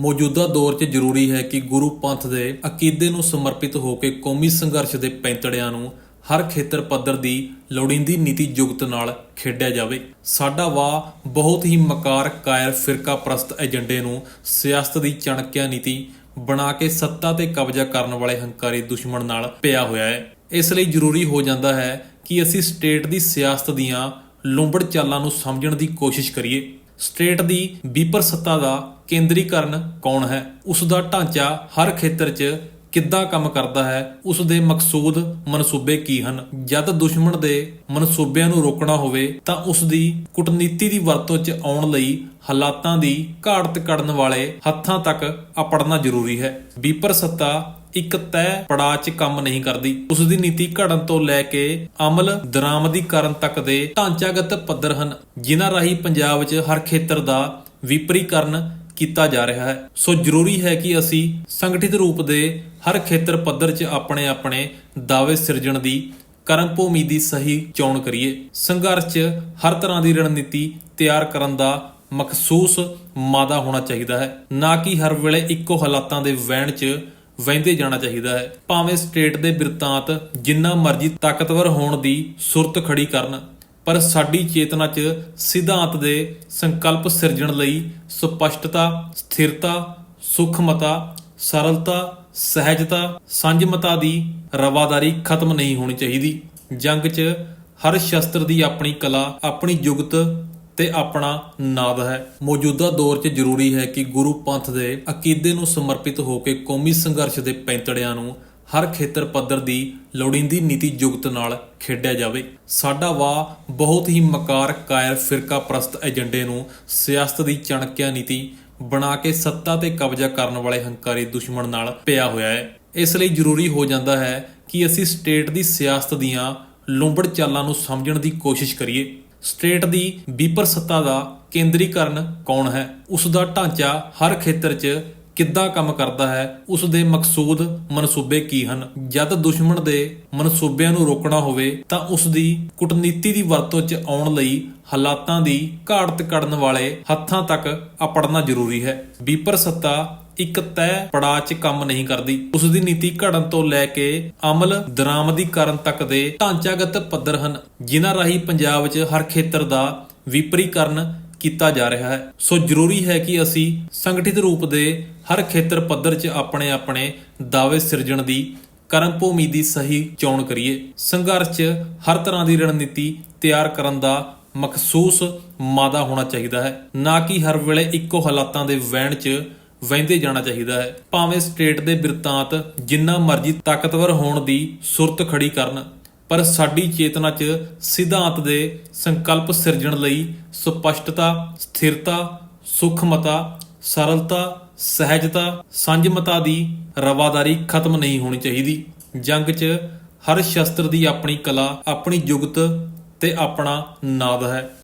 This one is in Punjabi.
ਮੌਜੂਦਾ ਦੌਰ 'ਚ ਜ਼ਰੂਰੀ ਹੈ ਕਿ ਗੁਰੂ ਪੰਥ ਦੇ ਅਕੀਦੇ ਨੂੰ ਸਮਰਪਿਤ ਹੋ ਕੇ ਕੌਮੀ ਸੰਘਰਸ਼ ਦੇ ਪੈਂਤੜਿਆਂ ਨੂੰ ਹਰ ਖੇਤਰ ਪੱਧਰ ਦੀ ਲੋੜੀਂਦੀ ਨੀਤੀ ਯੁਕਤ ਨਾਲ ਖੇਡਿਆ ਜਾਵੇ। ਸਾਡਾ ਵਾਹ ਬਹੁਤ ਹੀ ਮਕਾਰ, ਕਾਇਰ ਫਿਰਕਾ ਪ੍ਰਸਤ ਏਜੰਡੇ ਨੂੰ ਸਿਆਸਤ ਦੀ ਚਣਕਿਆ ਨੀਤੀ ਬਣਾ ਕੇ ਸੱਤਾ ਤੇ ਕਬਜ਼ਾ ਕਰਨ ਵਾਲੇ ਹੰਕਾਰੀ ਦੁਸ਼ਮਣ ਨਾਲ ਪਿਆ ਹੋਇਆ ਹੈ। ਇਸ ਲਈ ਜ਼ਰੂਰੀ ਹੋ ਜਾਂਦਾ ਹੈ ਕਿ ਅਸੀਂ ਸਟੇਟ ਦੀ ਸਿਆਸਤ ਦੀਆਂ ਲੁੰਬੜ ਚਾਲਾਂ ਨੂੰ ਸਮਝਣ ਦੀ ਕੋਸ਼ਿਸ਼ ਕਰੀਏ। ਸਟੇਟ ਦੀ ਬੀਪਰ ਸੱਤਾ ਦਾ ਕੇਂਦਰੀਕਰਨ ਕੌਣ ਹੈ? ਉਸ ਦਾ ਢਾਂਚਾ ਹਰ ਖੇਤਰ 'ਚ ਕਿੱਦਾਂ ਕੰਮ ਕਰਦਾ ਹੈ, ਉਸ ਦੇ ਮਕਸੂਦ ਮਨਸੂਬੇ ਕੀ ਹਨ? ਜਦ ਦੁਸ਼ਮਣ ਦੇ ਮਨਸੂਬਿਆਂ ਨੂੰ ਰੋਕਣਾ ਹੋਵੇ, ਤਾਂ ਉਸ ਦੀ ਕੂਟਨੀਤੀ ਦੀ ਵਰਤੋਂ 'ਚ ਆਉਣ ਲਈ ਹਾਲਾਤਾਂ ਦੀ ਘਾੜਤ ਕੱਢਣ ਵਾਲੇ ਹੱਥਾਂ ਤੱਕ ਅਪੜਨਾ ਜ਼ਰੂਰੀ ਹੈ। ਬੀਪਰ ਸੱਤਾ ਇੱਕ ਤੈਅ ਪੜਾਅ 'ਚ ਕੰਮ ਨਹੀਂ ਕਰਦੀ। ਉਸ ਦੀ ਨੀਤੀ ਘੜਨ ਤੋਂ ਲੈ ਕੇ ਅਮਲ ਦਰਾਮਦੀ ਕਰਨ ਤੱਕ ਦੇ ਢਾਂਚਾਗਤ ਪੱਧਰ ਹਨ, ਜਿਨ੍ਹਾਂ ਰਾਹੀਂ ਪੰਜਾਬ 'ਚ ਹਰ ਖੇਤਰ ਦਾ ਵਿਪਰੀਕਰਨ ਕੀਤਾ ਜਾ ਰਿਹਾ ਹੈ। ਸੋ ਜ਼ਰੂਰੀ ਹੈ ਕਿ ਅਸੀਂ ਸੰਗਠਿਤ ਰੂਪ ਦੇ ਹਰ ਖੇਤਰ ਪੱਧਰ 'ਚ ਆਪਣੇ ਆਪਣੇ ਦਾਅਵੇ ਸਿਰਜਣ ਦੀ ਕਰਮ ਭੂਮੀ ਦੀ ਸਹੀ ਚੋਣ ਕਰੀਏ। ਸੰਘਰਸ਼ 'ਚ ਹਰ ਤਰ੍ਹਾਂ ਦੀ ਰਣਨੀਤੀ ਤਿਆਰ ਕਰਨ ਦਾ ਮਖਸੂਸ ਮਾਦਾ ਹੋਣਾ ਚਾਹੀਦਾ ਹੈ। ਨਾ ਕਿ ਹਰ ਵੇਲੇ ਇੱਕੋ ਹਾਲਾਤਾਂ ਦੇ ਵਹਿਣ 'ਚ ਵਹਿੰਦੇ ਜਾਣਾ ਚਾਹੀਦਾ ਹੈ। ਭਾਵੇਂ ਸਟੇਟ ਦੇ ਬਿਰਤਾਂਤ ਜਿੰਨਾ ਮਰਜ਼ੀ ਤਾਕਤਵਰ ਹੋਣ ਦੀ ਸੁਰਤ ਖੜੀ ਕਰਨ। ਪਰ ਸਾਡੀ ਚੇਤਨਾ 'ਚ ਸਿਧਾਂਤ ਦੇ ਸੰਕਲਪ ਸਿਰਜਣ ਲਈ ਸਪਸ਼ਟਤਾ, ਸਥਿਰਤਾ, ਸੁਖਮਤਾ, ਸਰਲਤਾ, ਸਹਿਜਤਾ ਸੰਜਮਤਾ ਦੀ ਰਵਾਦਾਰੀ ਖਤਮ ਨਹੀਂ ਹੋਣੀ ਚਾਹੀਦੀ। ਜੰਗ 'ਚ ਹਰ ਸ਼ਸਤਰ ਦੀ ਆਪਣੀ ਕਲਾ, ਆਪਣੀ ਯੁਗਤ ਤੇ ਆਪਣਾ ਨਾਦ ਹੈ। ਮੌਜੂਦਾ ਦੌਰ 'ਚ ਜ਼ਰੂਰੀ ਹੈ ਕਿ ਗੁਰੂ ਪੰਥ ਦੇ ਅਕੀਦੇ ਨੂੰ ਸਮਰਪਿਤ ਹੋ ਕੇ ਕੌਮੀ ਸੰਘਰਸ਼ ਦੇ ਪੈਂਤੜਿਆਂ ਨੂੰ ਹਰ ਖੇਤਰ ਪੱਧਰ ਦੀ ਲੋੜੀਂਦੀ ਨੀਤੀ ਯੁਕਤ ਨਾਲ ਖੇਡਿਆ ਜਾਵੇ। ਸਾਡਾ ਵਾਹ ਬਹੁਤ ਹੀ ਮਕਾਰ, ਕਾਇਰ ਫਿਰਕਾ ਪ੍ਰਸਤ ਏਜੰਡੇ ਨੂੰ ਸਿਆਸਤ ਦੀ ਚਣਕਿਆ ਨੀਤੀ ਬਣਾ ਕੇ ਸੱਤਾ ਤੇ ਕਬਜ਼ਾ ਕਰਨ ਵਾਲੇ ਹੰਕਾਰੀ ਦੁਸ਼ਮਣ ਨਾਲ ਪਿਆ ਹੋਇਆ ਹੈ। ਇਸ ਲਈ ਜ਼ਰੂਰੀ ਹੋ ਜਾਂਦਾ ਹੈ ਕਿ ਅਸੀਂ ਸਟੇਟ ਦੀ ਸਿਆਸਤ ਦੀਆਂ ਲੁੰਬੜ ਚਾਲਾਂ ਨੂੰ ਸਮਝਣ ਦੀ ਕੋਸ਼ਿਸ਼ ਕਰੀਏ। ਸਟੇਟ ਦੀ ਬੀਪਰ ਸੱਤਾ ਦਾ ਕੇਂਦਰੀਕਰਨ ਕੌਣ ਹੈ? ਉਸ ਦਾ ਢਾਂਚਾ ਹਰ ਖੇਤਰ 'ਚ ਕਿੱਦਾਂ ਕੰਮ ਕਰਦਾ ਹੈ ਉਸ ਦੇ ਮਕਸੂਦ ਮਨਸੂਬੇ ਕੀ ਹਨ? ਜਦ ਦੁਸ਼ਮਣ ਦੇ ਮਨਸੂਬਿਆਂ ਨੂੰ ਰੋਕਣਾ ਹੋਵੇ, ਤਾਂ ਉਸ ਦੀ ਕੂਟਨੀਤੀ ਦੀ ਵਰਤੋਂ 'ਚ ਆਉਣ ਲਈ ਹਾਲਾਤਾਂ ਦੀ ਘਾੜਤ ਕਰਨ ਵਾਲੇ ਹੱਥਾਂ ਤੱਕ ਅਪੜਨਾ ਜ਼ਰੂਰੀ ਹੈ। ਬੀਪਰ ਸੱਤਾ ਇੱਕ ਤੈਅ ਪੜਾਅ 'ਚ ਕੰਮ ਨਹੀਂ ਕਰਦੀ। ਉਸ ਦੀ ਨੀਤੀ ਘੜਨ ਤੋਂ ਲੈ ਕੇ ਅਮਲ ਦਰਾਮਦੀਕਰਨ ਤੱਕ ਦੇ ਢਾਂਚਾਗਤ ਪੱਧਰ ਹਨ, ਜਿਨ੍ਹਾਂ ਰਾਹੀਂ ਪੰਜਾਬ 'ਚ ਹਰ ਖੇਤਰ ਦਾ ਵਿਪਰੀਕਰਨ ਕੀਤਾ ਜਾ ਰਿਹਾ ਹੈ। ਸੋ ਜ਼ਰੂਰੀ ਹੈ ਕਿ ਅਸੀਂ ਸੰਗਠਿਤ ਰੂਪ ਦੇ ਹਰ ਖੇਤਰ ਪੱਧਰ 'ਚ ਆਪਣੇ ਆਪਣੇ ਦਾਅਵੇ ਸਿਰਜਣ ਦੀ ਕਰਮ ਭੂਮੀ ਦੀ ਸਹੀ ਚੋਣ ਕਰੀਏ। ਸੰਘਰਸ਼ 'ਚ ਹਰ ਤਰ੍ਹਾਂ ਦੀ ਰਣਨੀਤੀ ਤਿਆਰ ਕਰਨ ਦਾ ਮਖਸੂਸ ਮਾਦਾ ਹੋਣਾ ਚਾਹੀਦਾ ਹੈ। ਨਾ ਕਿ ਹਰ ਵੇਲੇ ਇੱਕੋ ਹਾਲਾਤਾਂ ਦੇ ਵਹਿਣ 'ਚ ਵਹਿੰਦੇ ਜਾਣਾ ਚਾਹੀਦਾ ਹੈ। ਭਾਵੇਂ ਸਟੇਟ ਦੇ ਬਿਰਤਾਂਤ ਜਿੰਨਾ ਮਰਜ਼ੀ ਤਾਕਤਵਰ ਹੋਣ ਦੀ ਸੁਰਤ ਖੜੀ ਕਰਨ। ਪਰ ਸਾਡੀ ਚੇਤਨਾ 'ਚ ਸਿਧਾਂਤ ਦੇ ਸੰਕਲਪ ਸਿਰਜਣ ਲਈ ਸਪਸ਼ਟਤਾ, ਸਥਿਰਤਾ, ਸੁਖਮਤਾ, ਸਰਲਤਾ, ਸਹਿਜਤਾ ਸੰਜਮਤਾ ਦੀ ਰਵਾਦਾਰੀ ਖਤਮ ਨਹੀਂ ਹੋਣੀ ਚਾਹੀਦੀ। ਜੰਗ 'ਚ ਹਰ ਸ਼ਸਤਰ ਦੀ ਆਪਣੀ ਕਲਾ, ਆਪਣੀ ਜੁਗਤ ਤੇ ਆਪਣਾ ਨਾਦ ਹੈ।